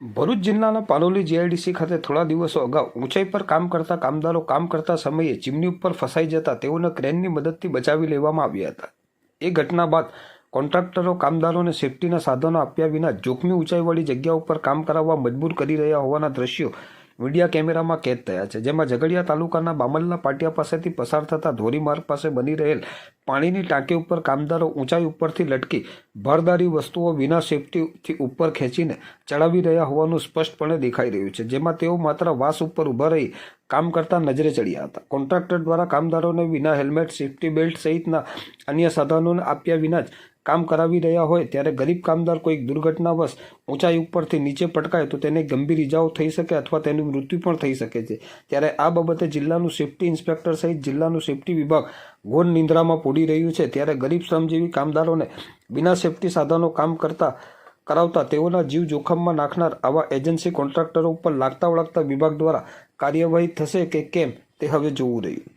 ભરૂચ જિલ્લાના પાલોલી જીઆઈડીસી ખાતે થોડા દિવસો અગાઉ ઊંચાઈ પર કામ કરતા કામદારો કામ કરતા સમયે ચીમની ઉપર ફસાઈ જતા તેઓને ક્રેનની મદદથી બચાવી લેવામાં આવ્યા હતા. એ ઘટના બાદ કોન્ટ્રાક્ટરો કામદારોને સેફટીના સાધનો આપ્યા વિના જોખમી ઊંચાઈવાળી જગ્યા ઉપર કામ કરાવવા મજબૂર કરી રહ્યા હોવાના દ્રશ્યો મીડિયા કેમેરામાં કેદ થયા છે. જેમાં ઝઘડિયા તાલુકાના બામલના પાટિયા પાસેથી પસાર થતા ધોરીમાર્ગ પાસે બની રહેલ પાણીની ટાંકી ઉપર કામદારો ઊંચાઈ ઉપરથી લટકી ભારદારી વસ્તુઓ વિના સેફટીથી ઉપર ખેંચીને ચડાવી રહ્યા હોવાનું સ્પષ્ટપણે દેખાઈ રહ્યું છે. જેમાં તેઓ માત્ર વાસ ઉપર ઊભા રહી કામ કરતા નજરે ચડ્યા હતા. કોન્ટ્રાક્ટર દ્વારા કામદારોને વિના હેલ્મેટ સેફટી બેલ્ટ સહિતના અન્ય સાધનોને આપ્યા વિના જ કામ કરાવી રહ્યા હોય ત્યારે ગરીબ કામદાર કોઈક દુર્ઘટનાવશ ઊંચાઈ ઉપરથી નીચે પટકાય તો તેને ગંભીર ઇજાઓ થઈ શકે અથવા તેનું મૃત્યુ પણ થઈ શકે છે. ત્યારે આ બાબતે જિલ્લાનું સેફટી ઇન્સ્પેક્ટર સહિત જિલ્લાનું સેફટી વિભાગ ઘોર નિંદ્રામાં પોડી રહ્યું છે. ત્યારે ગરીબ શ્રમજીવી કામદારોને વિના સેફટી સાધનો કામ કરતા કરાવતા તેઓના જીવ જોખમમાં નાખનાર આવા એજન્સી કોન્ટ્રાક્ટરો ઉપર લાગતા વળગતા વિભાગ દ્વારા કાર્યવાહી થશે કે કેમ, તે હવે જોવું રહ્યું.